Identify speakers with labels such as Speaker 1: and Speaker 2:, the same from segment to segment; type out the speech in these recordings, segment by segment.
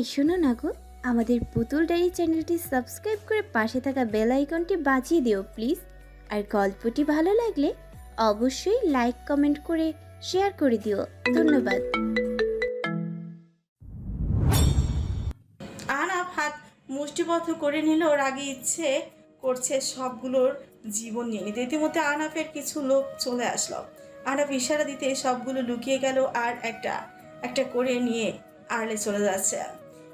Speaker 1: এই শোনো না গো, আমাদের পুতুল ডায়েরি চ্যানেলটি সাবস্ক্রাইব করে পাশে থাকা বেল আইকনটি বাজিয়ে দিও প্লিজ। আর গল্পটি ভালো লাগলে অবশ্যই লাইক, কমেন্ট করে শেয়ার করে দিও। ধন্যবাদ।
Speaker 2: আহনাফ হাত মুষ্টিবদ্ধ করে নিল ওর আগে ইচ্ছে করছে সবগুলোর জীবন নিয়ে নিতে। ইতিমধ্যে আনাফের কিছু লোক চলে আসলো। আনাফ ইশারা দিতে সবগুলো লুকিয়ে গেল আর একটা একটা করে নিয়ে আড়লে চলে যাচ্ছে।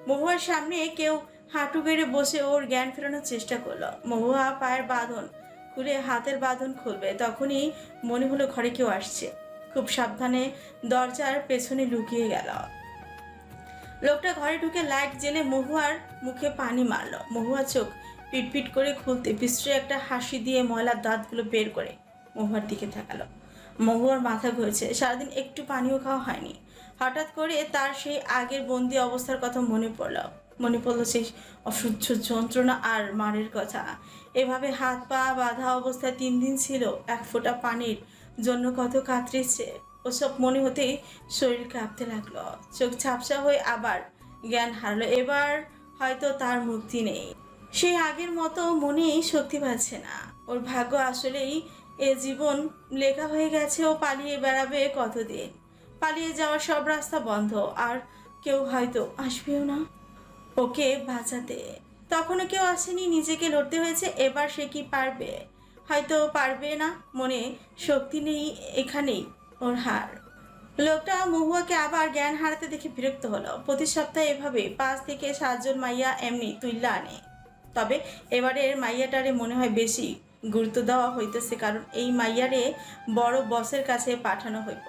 Speaker 2: মহুয়ার সামনে কেউ হাঁটু গেড়ে বসে ওর জ্ঞান ফেরানোর চেষ্টা করল। মহুয়া পায়ের বাঁধন খুলে হাতের বাঁধন খুলবে, তখনই মনে হলো ঘরে কেউ আসছে। খুব সাবধানে দরজার পেছনে লুকিয়ে গেল। লোকটা ঘরে ঢুকে লাইট জেলে মহুয়ার মুখে পানি মারলো। মহুয়া চোখ পিটপিট করে খুলতে বিশ্রী একটা হাসি দিয়ে ময়লার দাঁতগুলো বের করে মহুয়ার দিকে তাকালো। মহুয়ার মাথা ঘুরেছে। সারাদিন একটু পানিও খাওয়া হয়নি। হঠাৎ করে তার সেই আগের বন্দি অবস্থার কথা মনে পড়ল। মনে পড়ল সেই অসহ্য যন্ত্রণা আর মারের কথা। এভাবে হাত পা বাঁধা অবস্থায় তিন দিন ছিল, এক ফোঁটা পানির জন্য কত কাতরেছে ওসব মনে হতেই শরীর কাঁপতে লাগল। চোখ ঝাপসা হয়ে আবার জ্ঞান হারলো। এবার হয়তো তার মুক্তি নেই। সেই আগের মতো মনেই শক্তি পাচ্ছে না। ওর ভাগ্য আসলেই এ জীবন লেখা হয়ে গেছে ও পালিয়ে বেড়াবে কতদিন? পালিয়ে যাওয়ার সব রাস্তা বন্ধ, আর কেউ হয়তো আসবেও না। ওকে বাঁচাতে। তখনও কেউ আসেনি, নিজেকে লড়তে হয়েছে, এবার সে কি পারবে? হয়তো পারবে না, মনে শক্তি নেই এখানেই ওর হার। লোকটা মহুয়াকে আবার জ্ঞান হারাতে দেখে বিরক্ত হলো। প্রতি সপ্তাহে এভাবে পাঁচ থেকে সাতজন মাইয়া এমনি তুইল্লা আনে। তবে এবারের মাইয়াটারে মনে হয় বেশি গুরুত্ব দেওয়া হইতেছে, কারণ এই মাইয়ারে বড় বসের কাছে পাঠানো হইব।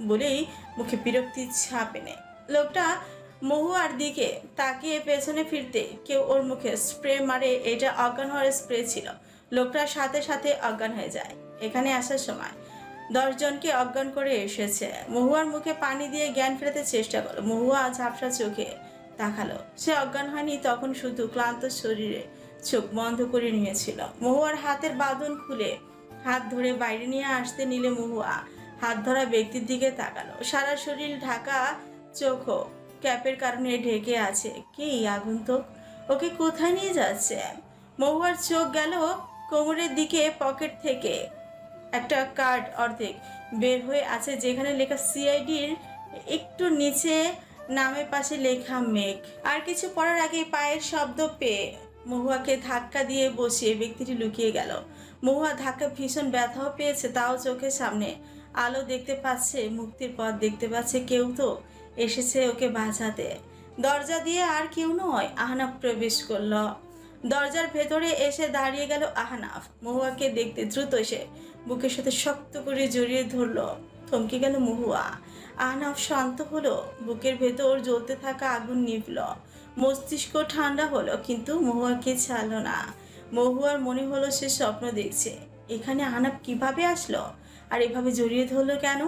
Speaker 2: বলেই মুখে বিরক্তি ছাপ এনে। লোকটা মহুয়ার দিকে তাকিয়ে পেছনে ফিরতে কেউ ওর মুখে স্প্রে মারে এটা অজ্ঞান হওয়ার স্প্রে ছিল। লোকটার সাথে সাথে অজ্ঞান হয়ে যায়। এখানে আসার সময় দশজনকে অজ্ঞান করে এসেছে। মহুয়ার মুখে পানি দিয়ে জ্ঞান ফেরাতে চেষ্টা করল। মহুয়া ঝাপসা চোখে তাকালো। সে অজ্ঞান হয়নি, তখন শুধু ক্লান্ত শরীরে চোখ বন্ধ করে নিয়েছিল। মহুয়ার হাতের বাঁধন খুলে হাত ধরে বাইরে নিয়ে আসতে নিলে মহুয়া হাত ধরা ব্যক্তির দিকে তাকালো। সারা শরীর ঢাকা চোখও ক্যাপের কারণে ঢেকে আছে। কে কি আগন্তুক? ওকে কোথায় নিয়ে যাচ্ছে? মহুয়ার চোখ গেল কোমরের দিকে পকেট থেকে। একটা কার্ড অর্ধেক বের হয়ে আছে যেখানে লেখা সিআইডির একটু নিচে নামের পাশে লেখা মেঘ। আর কিছু পড়ার আগে পায়ের শব্দ পেয়ে মহুয়াকে ধাক্কা দিয়ে বসিয়ে ব্যক্তিটি লুকিয়ে গেল। মহুয়া ধাক্কা ভীষণ ব্যথাও পেয়েছে, তাও চোখের সামনে। আলো দেখতে পাচ্ছে, মুক্তির পথ দেখতে পাচ্ছে কেউ তো। এসেছে ওকে বাঁচাতে। দরজা দিয়ে আর কেউ নয়, আহনাফ প্রবেশ করল। দরজার ভেতরে এসে দাঁড়িয়ে গেল আহনাফ। মহুয়াকে দেখতে দ্রুত এসে বুকের সাথে শক্ত করে জড়িয়ে ধরলো। থমকে গেল মহুয়া। আহনাফ শান্ত হলো, বুকের ভেতর জ্বলতে থাকা আগুন নিভল। মস্তিষ্ক ঠান্ডা হলো, কিন্তু মহুয়াকে ছাড়লো না। মহুয়ার মনে হলো সে স্বপ্ন দেখছে। এখানে আহনাফ কীভাবে আসলো? আর এভাবে জড়িয়ে ধরলো কেন?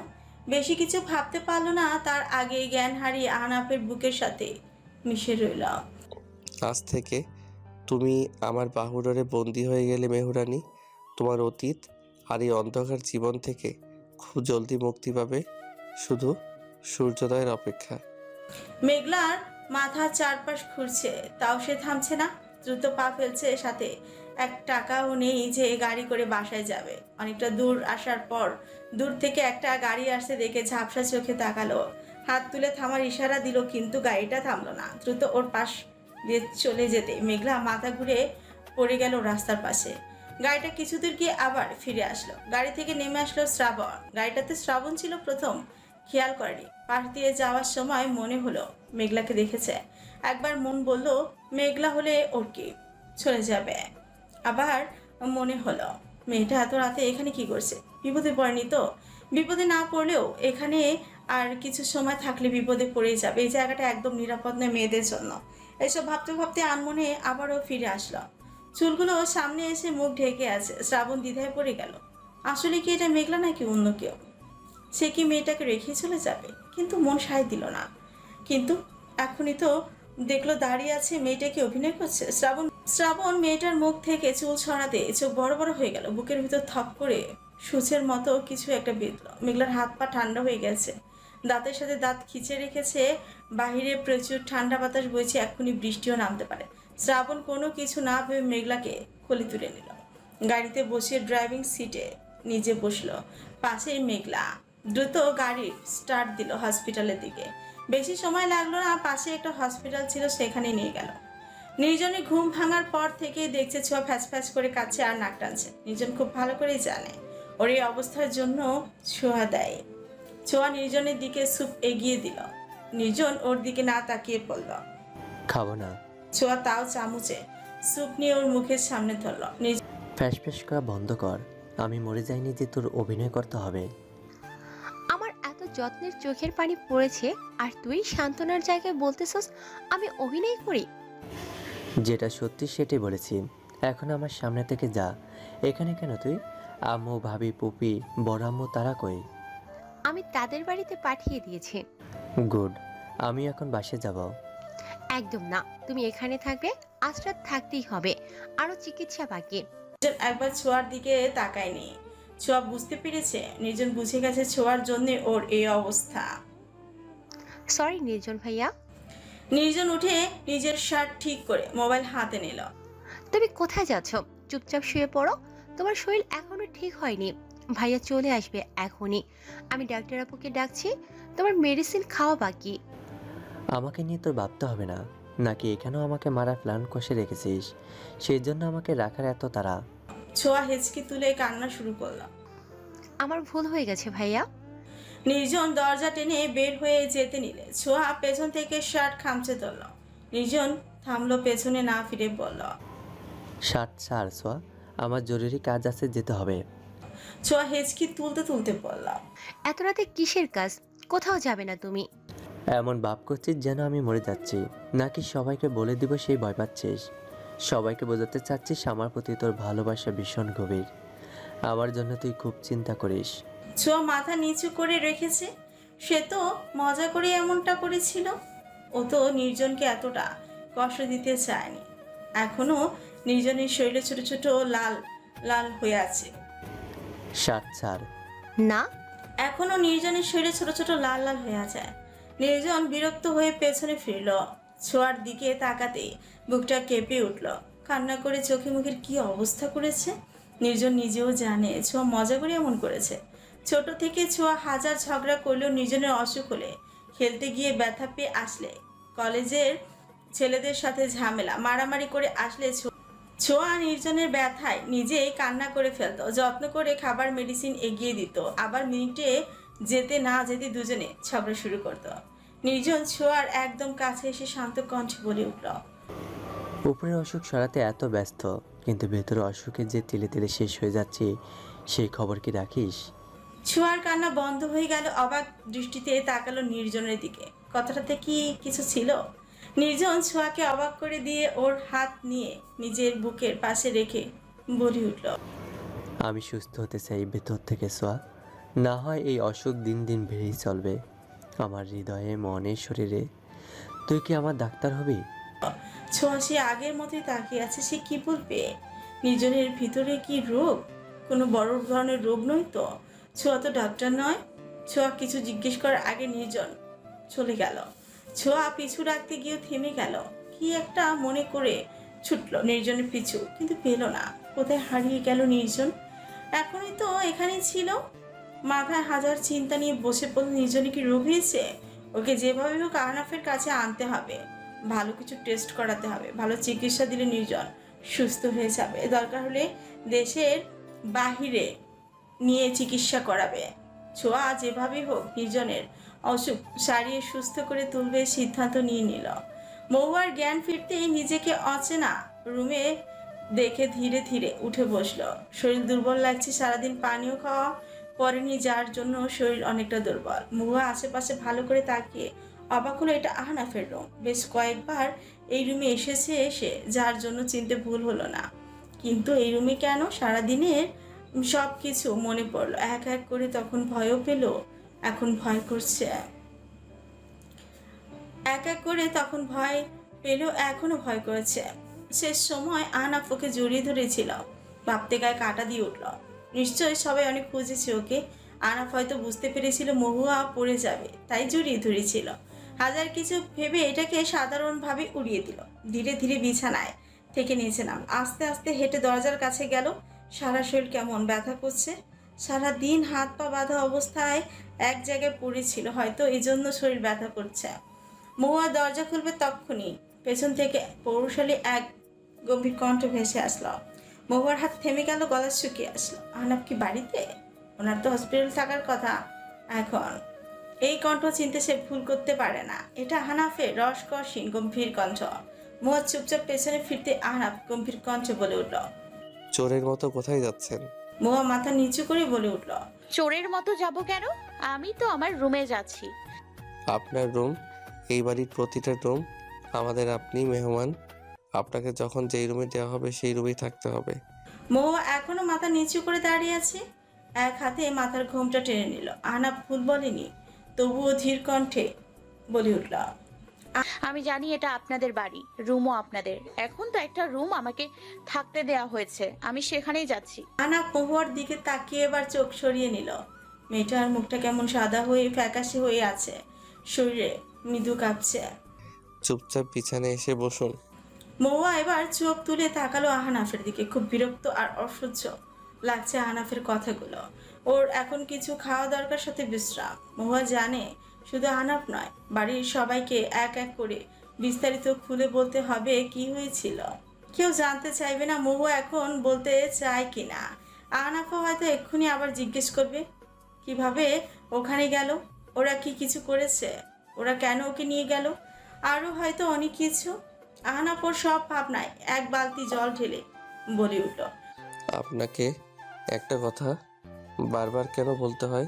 Speaker 2: বেশি কিছু ভাবতে পারল না তার আগে জ্ঞান হারিয়ে আহনাফের বুকের সাথে মিশে রইল।
Speaker 3: আজ থেকে তুমি আমার বাহুডরে বন্দি হয়ে গেলে মেহরানি তোমার অতীত আর এই অন্ধকার জীবন থেকে খুব জলদি মুক্তি পাবে শুধু সূর্যোদয়ের অপেক্ষা।
Speaker 2: মেঘলার মাথা চারপাশ ঘুরছে তাও সে থামছে না দ্রুত পা ফেলছে সাথে। এক টাকাও নেই যে গাড়ি করে বাসায় যাবে। অনেকটা দূর আসার পর, দূর থেকে একটা গাড়ি আসছে দেখে ঝাপসা চোখে তাকালো। হাত তুলে থামার ইশারা দিল, কিন্তু গাড়িটা থামলো না। দ্রুত ওর পাশ দিয়ে চলে যেতে মেঘলা মাথা ঘুরে পড়ে গেল রাস্তার পাশে। গাড়িটা কিছু দূর গিয়ে আবার ফিরে আসলো। গাড়ি থেকে নেমে আসলো শ্রাবণ। গাড়িটাতে শ্রাবণ ছিল প্রথম। খেয়াল করেনি। পাশ দিয়ে যাওয়ার সময় মনে হলো, মেঘলাকে দেখেছে। একবার মন বলল, মেঘলা হলে ওর কি? চলে যাবে। আবার মনে হলো, মেয়েটা এত রাতে এখানে কি করছে? বিপদে পড়েনি তো? বিপদে না পড়লেও এখানে আর কিছু সময় থাকলে বিপদে পড়েই যাবে। এই জায়গাটা একদম নিরাপদ নয় মেয়েদের জন্য। এসব ভাবতে ভাবতে আনমনে আবারও ফিরে আসলো। চুলগুলো সামনে এসে মুখ ঢেকে আছে। শ্রাবণ দ্বিধায় পড়ে গেল। আসলে কি এটা মেঘলা নাকি অন্য কেউ? সে কি মেয়েটাকে রেখে চলে যাবে? কিন্তু মন সায় দিল না। কিন্তু এখনই তো দেখল দাঁড়িয়ে আছে মেয়েটাকে অভিনয় করছে? শ্রাবণ শ্রাবণ মেয়েটার মুখ থেকে চুল ছড়াতে চোখ বড় বড় হয়ে গেল। বুকের ভিতর থপ করে সূচের মতো কিছু একটা বেঁধল মেঘলার হাত পা ঠান্ডা হয়ে গেছে। দাঁতের সাথে দাঁত খিচে রেখেছে। বাহিরে প্রচুর ঠান্ডা বাতাস বইছে, এক্ষুনি বৃষ্টিও নামতে পারে। শ্রাবণ কোনো কিছু না ভেবে মেঘলাকে খলি তুলে নিল। গাড়িতে বসে ড্রাইভিং সিটে নিজে বসল। পাশেই মেঘলা। দ্রুত গাড়ি স্টার্ট দিল হসপিটালের দিকে। বেশি সময় লাগল না পাশে একটা হসপিটাল ছিল সেখানে নিয়ে গেল। নির্জনে ঘুম ভাঙার পর থেকে দেখছে ছোঁয়া ফ্যাস ফ্যাস করে কাছে আর নাক টানছে। নির্জন খুব ভালো করেই জানে ওর এই অবস্থার জন্য ছোঁয়া দেয়। ছোঁয়া নির্জনের দিকে স্যুপ এগিয়ে দিল। নির্জন ওর দিকে না তাকিয়ে পড়ল।
Speaker 4: খাব না।
Speaker 2: ছোঁয়া তাও চামুচে স্যুপ নিয়ে ওর মুখের সামনে ধরল।
Speaker 4: ফ্যাস ফ্যাস করা বন্ধ কর। আমি মরে যাইনি যে তোর অভিনয় করতে হবে।
Speaker 5: যত্নের চোখের পানি পড়েছে আর তুই সান্ত্বনার জায়গায় বলতেছস আমি অভিনয় করি।
Speaker 4: যেটা সত্যি সেটাই বলেছি। এখন আমার সামনে থেকে যা। এখানে কেন তুই? আম্মু ভাবি পুপি বড় আম্মু তারা কই?
Speaker 5: আমি তাদের বাড়িতে পাঠিয়ে দিয়েছি।
Speaker 4: গুড। আমি এখন বাসে যাব।
Speaker 5: একদম না। তুমি এখানে থাকবে আজ রাত থাকতেই হবে। আরও চিকিৎসা বাকি।
Speaker 2: একবার ছোঁয়ার দিকে তাকায়নি। ছোঁয়া বুঝতে পেরেছে? নির্জন বুঝে গেছে ছোঁয়ার জন্য ওর এই অবস্থা।
Speaker 5: সরি নির্জন ভাইয়া।
Speaker 2: নির্জন উঠে নিজের শার্ট ঠিক করে মোবাইল হাতে নিল।
Speaker 5: তুমি কোথায় যাচ্ছ? চুপচাপ শুয়ে পড়ো। তোমার শরীর এখনও ঠিক হয়নি। ভাইয়া চলে আসবে এখনই। আমি ডাক্তার আপুকে ডাকছি। তোমার মেডিসিন খাওয়া বাকি।
Speaker 4: আমাকে নিয়ে তোর ভাবতে হবে না। নাকি এখানেও আমাকে মারা প্ল্যান কষে রেখেছিস? সেই জন্য আমাকে রাখার এত তারা
Speaker 2: ছোঁয়া হেঁচকি তুলে কান্না শুরু করল
Speaker 5: আমার ভুল হয়ে গেছে ভাইয়া।
Speaker 2: নির্জন দরজা টেনে বের হয়ে যেতে নিলে ছোঁয়া পেছন থেকে শার্ট খামচে ধরল। নির্জন থামলো পেছনে না ফিরে বলল
Speaker 4: শার্ট সার সোয়া আমার জরুরি কাজ আছে যেতে হবে।
Speaker 2: ছোঁয়া হেঁচকি তুলতে তুলতে বলল
Speaker 5: এত রাতে কিসের কাজ? কোথাও যাবে না তুমি।
Speaker 4: এমন ভাব করছিস যেন আমি মরে যাচ্ছি নাকি সবাইকে বলে দিব সেই ভয় পাচ্ছিস? সবাইকে বোঝাতে চাচ্ছিস আমার প্রতি তোর ভালোবাসা ভীষণ গভীর। আমার জন্য তুই খুব চিন্তা করিস।
Speaker 2: ছোঁয়া মাথা নিচু করে রেখেছে। সে তো মজা করে এমনটা করেছিল। ও তো নির্জনকে এতটা কষ্ট দিতে চায়নি। এখনও নির্জনের শরীরে ছোট ছোট লাল লাল হয়ে আছে।
Speaker 4: ষাট সার
Speaker 5: না।
Speaker 2: এখনও নির্জনের শরীরে ছোট ছোট লাল লাল হয়ে আছে। নির্জন বিরক্ত হয়ে পেছনে ফিরল। ছোঁয়ার দিকে তাকাতে বুকটা কেঁপে উঠল। কান্না করে চোখে মুখের কি অবস্থা করেছে? নির্জন নিজেও জানে, ছোঁয়া মজা করে এমন করেছে। ছোট থেকে ছোঁয়া হাজার ঝগড়া করলেও নির্জনের অসুখ হলে, খেলতে গিয়ে ব্যথা পেয়ে আসলে। কলেজের ছেলেদের সাথে ঝামেলা, মারামারি করে আসলে ছোঁয়া নির্জনের ব্যথায় নিজেই কান্না করে ফেলতো, যত্ন করে খাবার মেডিসিন এগিয়ে দিত। আবার মিনিটে যেতে না যেতে দুজনে ঝগড়া শুরু করত। নির্জন ছোঁয়ার একদম কাছে এসে শান্ত কণ্ঠে বলে উঠল
Speaker 4: উপরের অসুখ সরাতে এত ব্যস্ত কিন্তু ভেতরে অসুখে যে তিলে তিলে শেষ হয়ে যাচ্ছে সেই খবর কি রাখিস?
Speaker 2: ছোঁয়ার কান্না বন্ধ হয়ে গেল অবাক দৃষ্টিতে তাকালো নির্জনের দিকে। কথাটাতে কি কিছু ছিল? নির্জন ছোঁয়াকে অবাক করে দিয়ে ওর হাত নিয়ে নিজের বুকের পাশে রেখে বলে উঠল
Speaker 4: আমি সুস্থ হতে চাই ভেতর থেকে সোয়া না হয় এই অসুখ দিন দিন বেড়েই চলবে। আমার হৃদয়ে, মনে, শরীরে। তুই কি আমার ডাক্তার হবি?
Speaker 2: ছোঁয়া সে আগের মতোই তাকিয়ে আছে, সে কি বলবে? নিজনের ভিতরে কি রোগ? কোনো বড় ধরনের রোগ নয় তো? ছোঁয়া তো ডাক্তার নয়। ছোঁয়া কিছু জিজ্ঞেস করার আগে নির্জন চলে গেল। ছোঁয়া পিছু রাখতে গিয়ে থেমে গেল। কি একটা মনে করে ছুটলো নির্জনের পিছু, কিন্তু পেল না। কোথায় হারিয়ে গেল নির্জন? এখনই তো এখানেই ছিল। মাথায় হাজার চিন্তা নিয়ে বসে পড়ল নির্জনে কি রোগ হয়েছে? ওকে যেভাবে হোক আহনাফের কাছে আনতে হবে। ভালো কিছু টেস্ট করাতে হবে। ভালো চিকিৎসা দিলে নির্জন সুস্থ হয়ে যাবে। দরকার হলে দেশের বাহিরে নিয়ে চিকিৎসা করাবে। ছোঁয়া যেভাবেই হোক নির্জনের অসুখ সারিয়ে সুস্থ করে তুলবে সিদ্ধান্ত নিয়ে নিল। মহুয়ার জ্ঞান ফিরতেই নিজেকে অচেনা রুমে দেখে ধীরে ধীরে উঠে বসল। শরীর দুর্বল লাগছে, সারাদিন পানীয় খাওয়া পরেনি যার জন্য শরীর অনেকটা দুর্বল। মহুয়া আশেপাশে ভালো করে তাকিয়ে অবাক হলো, এটা আহনাফের রুম। বেশ কয়েকবার এই রুমে এসেছে এসে যার জন্য চিনতে ভুল হলো না। কিন্তু এই রুমে কেন? সারাদিনের সব কিছু মনে পড়ল। এক এক করে তখন ভয়ও পেল, এখন ভয় করছে। এক এক করে তখন ভয় পেলেও এখনও ভয় করেছে। শেষ সময় আহনাফ ওকে জড়িয়ে ধরেছিল। ভাবতে গায়ে কাটা দিয়ে উঠল। নিশ্চয়ই সবাই অনেক খুঁজেছে ওকে। আনাফ হয়তো বুঝতে পেরেছিল মহুয়া পড়ে যাবে, তাই জড়িয়ে ধরেছিল। হাজার কিছু ভেবে এটাকে সাধারণভাবে উড়িয়ে দিল। ধীরে ধীরে বিছানায় থেকে নাম। আস্তে আস্তে হেঁটে দরজার কাছে গেল। সারা শরীর কেমন ব্যথা করছে। সারা দিন হাত পা বাঁধা অবস্থায় এক জায়গায় পড়েছিল, হয়তো এই জন্য শরীর ব্যথা করছে। মহুয়া দরজা খুলবে তক্ষুনি। পেছন থেকে পৌরশালী এক গম্ভীর কণ্ঠ ভেসে আসলো। মহুয়ার হাত থেমে গেল গলা শুকিয়ে আসলো। আহনাব কি বাড়িতে? ওনার তো হসপিটাল থাকার কথা। এখন এই কণ্ঠ চিনতে সে ভুল করতে পারে না। এটা হানাফের রসকসীন গম্ভীর কণ্ঠ। মহুয়া চুপচাপ পেছনে ফিরতে আহনাফ গম্ভীর কণ্ঠ বলে উঠল
Speaker 3: চোরের মতো কোথায় যাচ্ছেন?
Speaker 2: মহুয়া মাথা নিচু করে বলে উঠল
Speaker 6: চোরের মতো যাব কেন? আমি তো আমার রুমে যাচ্ছি।
Speaker 3: আপনার রুম এই বাড়ির প্রতিটা রুম আমাদের আপনি মেহমান? আপনাকে যখন যেই রুমে দেওয়া হবে সেই রুমেই থাকতে হবে।
Speaker 2: মহুয়া এখনও মাথা নিচু করে দাঁড়িয়ে আছে। এক হাতে মাথার ঘোমটা টেনে নিল। আনা ভুল বলেনি তবুও ধীর কণ্ঠে বলে উঠল
Speaker 6: আমি জানি এটা আপনাদের বাড়ি রুমও আপনাদের। এখন তো একটা রুম আমাকে থাকতে দেয়া হয়েছে। আমি সেখানেই যাচ্ছি।
Speaker 2: আনা মহুয়ার দিকে তাকিয়ে এবার চোখ সরিয়ে নিল। মেয়েটার মুখটা কেমন সাদা হয়ে ফ্যাকাশে হয়ে আছে। শরীরে মৃদু কাঁপছে।
Speaker 3: চুপচাপ বিছানায় এসে বসুন।
Speaker 2: মহুয়া এবার চোখ তুলে তাকালো আহনাফের দিকে, খুব বিরক্ত আর অসহ্য লাগছে আহনাফের কথাগুলো। ওর এখন কিছু খাওয়া দরকার সাথে বিশ্রাম। মহুয়া জানে শুধু আহনাফ নয়, বাড়ির সবাইকে এক এক করে বিস্তারিত খুলে বলতে হবে কি হয়েছিল। কেউ জানতে চাইবে না মহুয়া এখন বলতে চায় কি না। আহনাফও হয়তো এক্ষুনি আবার জিজ্ঞেস করবে, কীভাবে ওখানে গেল? ওরা কি কিছু করেছে? ওরা কেন ওকে নিয়ে গেল? আরও হয়তো অনেক কিছু আহনাফর সব ভাবনায় এক বালতি জল ঢেলে বলে উঠল
Speaker 3: আপনাকে একটা কথা বারবার কেন বলতে হয়?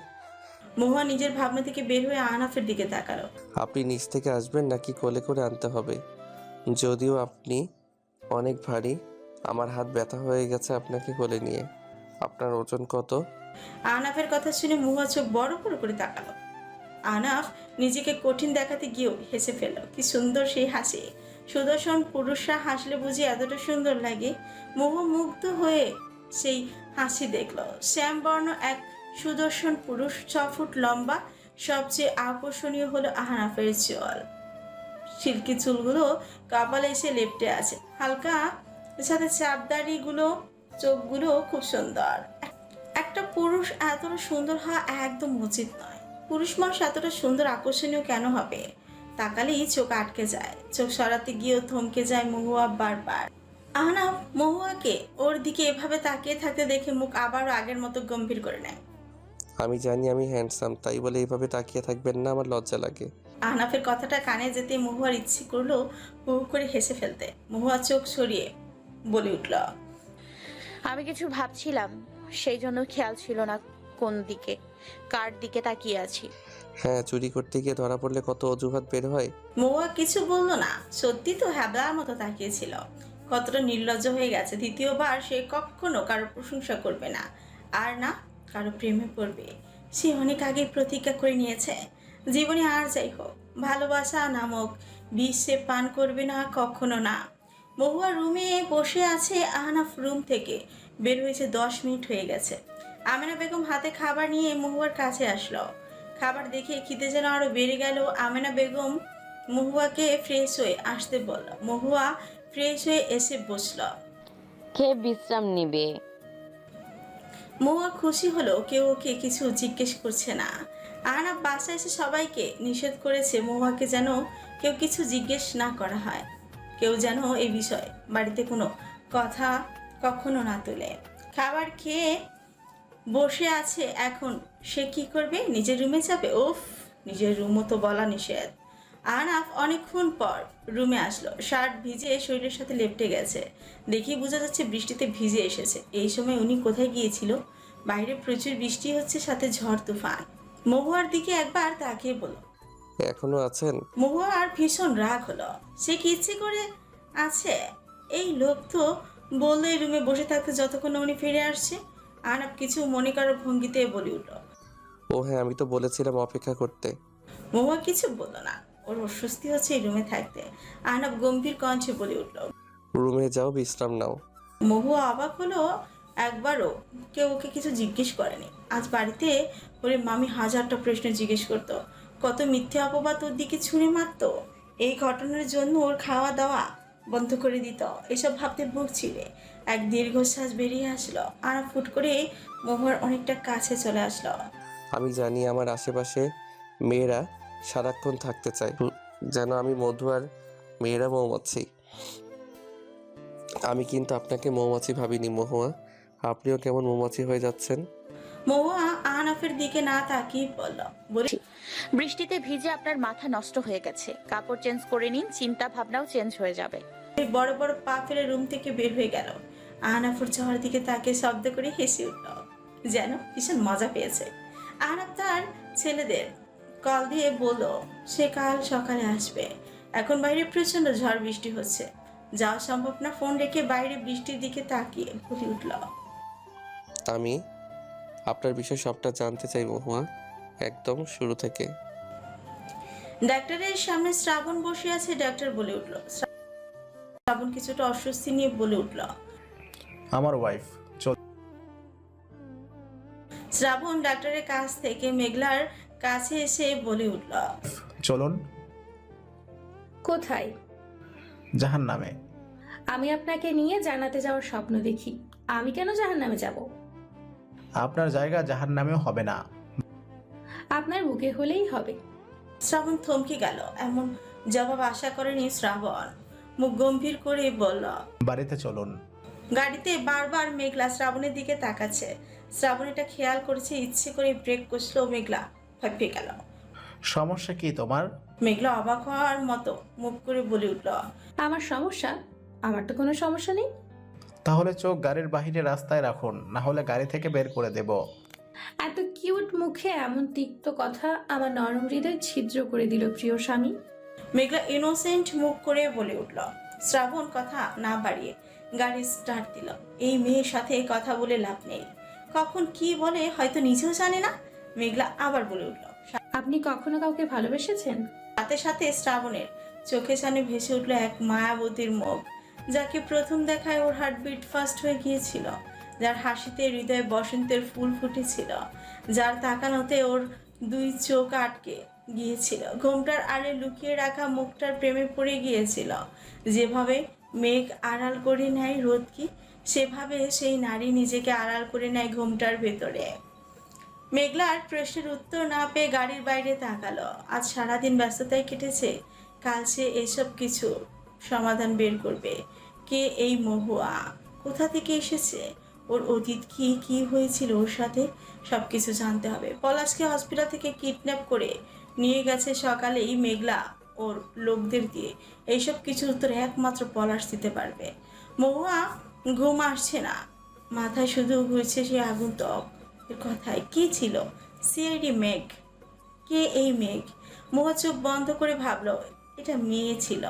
Speaker 2: মহুয়া নিজের ভাবনা থেকে বের হয়ে আহনাফের দিকে তাকালো।
Speaker 3: আপনি নিচ থেকে আসবেন নাকি কোলে করে আনতে হবে? যদিও আপনি অনেক ভারী আমার হাত ব্যথা হয়ে গেছে আপনাকে কোলে নিয়ে। আপনার ওজন কত?
Speaker 2: আহনাফের কথা শুনে মহুয়া চোখ বড় বড় করে তাকালো। আহনাফ নিজেকে কঠিন দেখাতে গিয়েও হেসে ফেলল কি সুন্দর সেই হাসি! সুদর্শন পুরুষরা হাসলে বুঝি এতটা সুন্দর লাগে। মোহ মুগ্ধ হয়ে সেই হাসি দেখল। শ্যামবর্ণ এক সুদর্শন পুরুষ, ছ ফুট লম্বা, সবচেয়ে আকর্ষণীয় হলো আহনাফের চল সিল্কি চুলগুলো কপালে এসে লেপটে আছে। হালকা সাথে চাপদাড়িগুলো, চোখগুলো খুব সুন্দর। একটা পুরুষ এতটা সুন্দর হওয়া একদম উচিত নয়। পুরুষ মানুষ এতটা সুন্দর আকর্ষণীয় কেন হবে? তাকালেই চোখ আটকে যায়। চোখ সরাতে গিয়েও থমকে যায় মহুয়া বারবার। আহনা মহুয়াকে ওর দিকে এভাবে তাকিয়ে থাকতে দেখে মুখ আবারও আগের মতো গম্ভীর করে নেয়।
Speaker 3: আমি জানি আমি হ্যান্ডসাম তাই বলে এইভাবে তাকিয়ে থাকবেন না আমার লজ্জা লাগে।
Speaker 2: আহনাফের কথাটা কানে যেতে মহুয়ার ইচ্ছে করল হু হু করে হেসে ফেলতে। মহুয়া চোখ সরিয়ে বলে উঠল
Speaker 6: আমি কিছু ভাবছিলাম সেই জন্য খেয়াল ছিল না কোন দিকে কার দিকে তাকিয়ে আছি।
Speaker 3: হ্যাঁ চুরি করতে গিয়ে ধরা পড়লে কত অজুহাত বের হয়?
Speaker 2: মহুয়া কিছু বলল না। সত্যি তো হ্যাবলার মতো তাকিয়েছিল। কতটা নির্লজ্জ হয়ে গেছে দ্বিতীয়বার সে কখনো কারও প্রশংসা করবে না। আর না, কারও প্রেমে পড়বে। সে অনেক আগে প্রতিজ্ঞা করে নিয়েছে। জীবনে আর যাই হোক, ভালোবাসা নামক সে পান করবে না, কখনো না। মহুয়া রুমে বসে আছে আহনাফ রুম থেকে। বের হয়েছে দশ মিনিট হয়ে গেছে। আমেনা বেগম হাতে খাবার নিয়ে মহুয়ার কাছে আসলো। খাবার দেখে খিদে যেন আরও বেড়ে গেল আমেনা বেগম মহুয়াকে ফ্রেশ হয়ে আসতে বলল। মহুয়া ফ্রেশ হয়ে এসে বসল।
Speaker 7: খেয়ে বিশ্রাম নিবে।
Speaker 2: মহুয়া খুশি হলো কেউ ওকে কিছু জিজ্ঞেস করছে না। আনা বাসায় এসে সবাইকে নিষেধ করেছে মহুয়াকে যেন কেউ কিছু জিজ্ঞেস না করা হয়। কেউ যেন এই বিষয়ে বাড়িতে কোনো কথা কখনো না তোলে। খাবার খেয়ে বসে আছে এখন সে কি করবে? নিজের রুমে যাবে? ওফ নিজের রুমও তো বলা নিষেধ। আনাফ অনেকক্ষণ পর রুমে আসলো। শার্ট ভিজে শরীরের সাথে লেপটে গেছে। দেখেই বোঝা যাচ্ছে বৃষ্টিতে ভিজে এসেছে। এই সময় উনি কোথায় গিয়েছিল? বাইরে প্রচুর বৃষ্টি হচ্ছে সাথে ঝড় তুফান। মহুয়ার দিকে একবার তাকিয়ে বলল
Speaker 3: এখনও আছেন?
Speaker 2: মহুয়া আর ভীষণ রাগ হলো। সে কি ইচ্ছে করে আছে? এই লোক তো বলল এই রুমে বসে থাকতে যতক্ষণ উনি ফিরে আসছে। আনাপ কিছু মনে করার ভঙ্গিতে বলে উঠল
Speaker 3: ও হ্যাঁ আমি তো বলেছিলাম অপেক্ষা করতে।
Speaker 2: মহুয়া কিছু বলল না। ওর অস্বস্তি হচ্ছে এই রুমে থাকতে। আহনাব গম্ভীর কণ্ঠে বলে উঠল
Speaker 3: রুমে যাও বিশ্রাম নাও।
Speaker 2: মহুয়া অবাক হলো একবারও কেউ ওকে কিছু জিজ্ঞেস করেনি। আজ বাড়িতে ওরে মামি হাজারটা প্রশ্ন জিজ্ঞেস করতো। কত মিথ্যে অপবাদ ওর দিকে ছুঁড়ে মারতো? এই ঘটনার জন্য ওর খাওয়া দাওয়া বন্ধ করে দিত। এসব ভাবতে বুক ছিঁড়ে এক দীর্ঘশ্বাস বেরিয়ে আসলো। আর ফুট করে মহুয়ার অনেকটা কাছে চলে আসলো।
Speaker 3: আমি জানি আমার আশেপাশে মেয়েরা সারাক্ষণ থাকতে চায়। যেন আমি মধু আর মেয়েরা মৌমাছি। আমি কিন্তু আপনাকে মৌমাছি ভাবিনি মহুয়া। আপনিও কেমন মৌমাছি হয়ে যাচ্ছেন?
Speaker 2: মহুয়া আহনাফের দিকে না তাকিয়ে বলল বলে
Speaker 6: বৃষ্টিতে ভিজে আপনার মাথা নষ্ট হয়ে গেছে। কাপড় চেঞ্জ করে নিন চিন্তা ভাবনাও চেঞ্জ হয়ে যাবে।
Speaker 2: বড় বড় পা ফেলে রুম থেকে বের হয়ে গেল। আহনাফুর যাওয়ার দিকে তাকে শব্দ করে হেসে উঠল যেন ভীষণ মজা পেয়েছে। আহনাফ তার ছেলেদের। কল দিয়ে বলল সে কাল সকালে আসবে। এখন বাইরে প্রচণ্ড ঝড় বৃষ্টি হচ্ছে। যাওয়া সম্ভব না। ফোন রেখে বাইরে বৃষ্টির দিকে তাকিয়ে বলে উঠল
Speaker 3: আমি আপনার বিষয়ে সবটা জানতে চাই মহুয়া একদম শুরু থেকে।
Speaker 2: ডাক্তারের সামনে শ্রাবণ বসে আছে ডাক্তার বলে উঠল। শ্রাবণ কিছুটা অস্বস্তি নিয়ে বলে উঠল
Speaker 8: আমার ওয়াইফ
Speaker 2: শ্রাবণ ডাক্তারের কাছ থেকে মেঘলার কাছে এসে বলে উঠল
Speaker 8: চলুন।
Speaker 9: কোথায়?
Speaker 8: জাহান নামে
Speaker 9: আমি আপনাকে নিয়ে জানাতে যাওয়ার স্বপ্ন দেখি। আমি কেন জাহান নামে যাব?
Speaker 8: আপনার জায়গা জাহান নামেও হবে না।
Speaker 9: আপনার বুকে হলেই হবে।
Speaker 2: শ্রাবণ থমকে গেল এমন জবাব আশা করেনি শ্রাবণ। মুখ গম্ভীর করে বলল
Speaker 8: বাড়িতে চলুন।
Speaker 2: গাড়িতে বারবার মেঘলা শ্রাবণের দিকে তাকাচ্ছে। শ্রাবণ এটা খেয়াল করেছে ইচ্ছে করে ব্রেক কষলো মেঘলা। ভয় পেয়ে গেল।
Speaker 8: সমস্যা কি তোমার?
Speaker 2: মেঘলা অবাক হওয়ার মতো মুখ করে বলে উঠল
Speaker 9: আমার সমস্যা? আমার তো কোনো সমস্যা নেই।
Speaker 8: তাহলে চোখ গাড়ির বাহিরে রাস্তায় রাখুন না হলে গাড়ি থেকে বের করে দেব।
Speaker 9: এত কিউট মুখে এমন তিক্ত কথা আমার নরম হৃদয় ছিদ্র করে দিল প্রিয় স্বামী।
Speaker 2: মেঘলা ইনোসেন্ট মুখ করে বলে উঠল শ্রাবণ কথা না বাড়িয়ে গাড়ি স্টার্ট দিল। এই মেয়ের সাথে কথা বলে লাভ নেই। কখন কি বলে হয়তো নিজেও জানে না। মেঘলা আবার বলে উঠল
Speaker 9: আপনি কখনো কাউকে ভালোবেসেছেন?
Speaker 2: সাথে সাথে শ্রাবণের চোখে সামনে ভেসে উঠল এক মায়াবতীর মুখ যাকে প্রথম দেখায় ওর হার্টবিট ফাস্ট হয়ে গিয়েছিল যার হাসিতে হৃদয়ে বসন্তের ফুল ফুটেছিল যার তাকানোতে ওর দুই চোখ আটকে গিয়েছিল। ঘোমটার আড়ে লুকিয়ে রাখা মুখটার প্রেমে পড়ে গিয়েছিল। যেভাবে মেঘ আড়াল করে নেয় রোদকে সেভাবে সেই নারী নিজেকে আড়াল করে নেয় ঘোমটার ভেতরে। মেঘলার প্রশ্নের উত্তর না পেয়ে গাড়ির বাইরে তাকালো। আজ সারাদিন ব্যস্ততায় কেটেছে। কাল সে এসব কিছু সমাধান বের করবে। কে এই মহুয়া? কোথা থেকে এসেছে? ওর অতীত কি কি হয়েছিল ওর সাথে? সব কিছু জানতে হবে। পলাশকে হসপিটাল থেকে কিডন্যাপ করে নিয়ে গেছে সকালেই মেঘলা ওর লোকদের দিয়ে। এইসব কিছু উত্তর একমাত্র পলাশ দিতে পারবে। মহুয়া ঘুম আসছে না। মাথায় শুধু ঘুরছে সে আগন্তক এর কথায় কি ছিল? সিআইডি মেঘ। কে এই মেঘ? মোহ চোখ বন্ধ করে ভাবলো, এটা মেয়ে ছিল।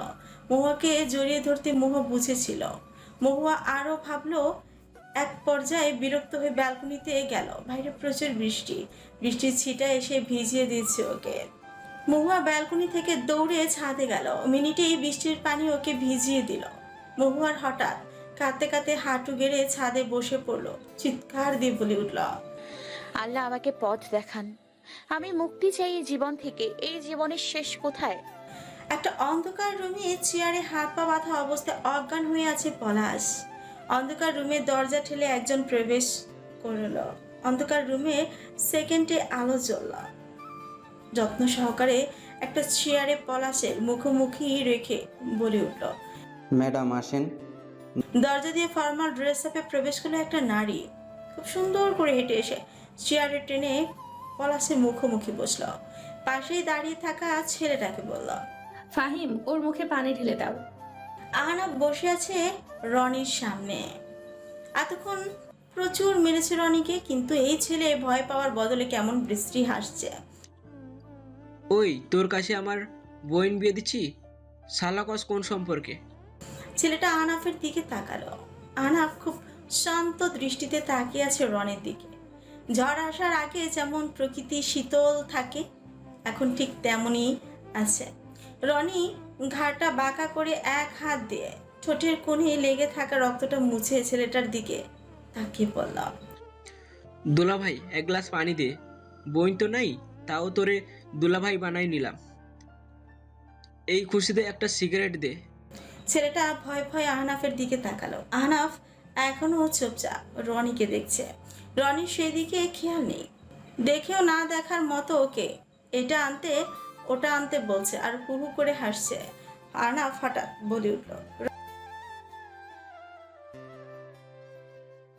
Speaker 2: মহুয়াকে জড়িয়ে ধরতে মোহ বুঝেছিল। মহুয়া আরও ভাবলো, এক পর্যায়ে বিরক্ত হয়ে ব্যালকনিতে গেল। বাইরে প্রচুর বৃষ্টি। বৃষ্টির ছিটা এসে ভিজিয়ে দিচ্ছে ওকে। মহুয়া ব্যালকনি থেকে দৌড়ে ছাদে গেল। মিনিটেই বৃষ্টির পানি ওকে ভিজিয়ে দিল। মহুয়ার হঠাৎ কাঁদতে কাঁদতে হাঁটু গেড়ে ছাদে বসে পড়ল। চিৎকার দিয়ে বলে উঠল
Speaker 6: আল্লাহ আমাকে পথ দেখান। আমি মুক্তি চাই এই জীবন থেকে। এই জীবনের শেষ কোথায়?
Speaker 2: একটা অন্ধকার রুমে চেয়ারে হাত পা বাঁধা অবস্থায় অজ্ঞান হয়ে আছে পলাশ। অন্ধকার রুমে দরজা ঠেলে একজন প্রবেশ করল। অন্ধকার রুমে সেকেন্ডে আলো জ্বলল। যত্ন সহকারে একটা চেয়ারে পলাশের মুখোমুখি রেখে বলে উঠল
Speaker 10: ম্যাডাম আসেন।
Speaker 2: দরজা দিয়ে ফর্মাল ড্রেস আপে প্রবেশ করল একটা নারী। খুব সুন্দর করে হেঁটে এসে চেয়ারে টেনে পলাশের মুখোমুখি বসল। পাশেই দাঁড়িয়ে থাকা ছেলেটাকে বলল
Speaker 9: ফাহিম ওর মুখে পানি ঢেলে দাও।
Speaker 2: আহনাব বসে আছে রনির সামনে। এতক্ষণ প্রচুর মেরেছে রনিকে কিন্তু এই ছেলে ভয় পাওয়ার বদলে কেমন বৃষ্টি হাসছে।
Speaker 11: ওই তোর কাছে আমার বোন বিয়ে দিচ্ছি? সালাকস কোন সম্পর্কে?
Speaker 2: ছেলেটা আহনাফের দিকে তাকালো। আহনাফ খুব শান্ত দৃষ্টিতে তাকিয়ে আছে রনের দিকে। ঝড় আসার আগে যেমন প্রকৃতি শীতল থাকে, এখন ঠিক তেমনই আছে। রনি ঘাড়টা বাঁকা করে এক হাত দিয়ে ঠোঁটের কোণে লেগে থাকা রক্তটা মুছে ছেলেটার দিকে তাকিয়ে বলল,
Speaker 11: দুলাভাই, এক গ্লাস পানি দে। বই তো নাই, তাও তোরে দুলাভাই বানাই নিলাম। এই খুশিতে একটা সিগারেট দে।
Speaker 2: ছেলেটা ভয় ভয় আহনাফের দিকে তাকালো। আহনাফ এখনও চুপচাপ রনিকে দেখছে। রনির সেদিকে খেয়াল নেই। দেখেও না দেখার মতো ওকে। এটা আনতে, ওটা আনতে বলছে আর হু করে হাসছে। আহনাফ হঠাৎ বলে উঠল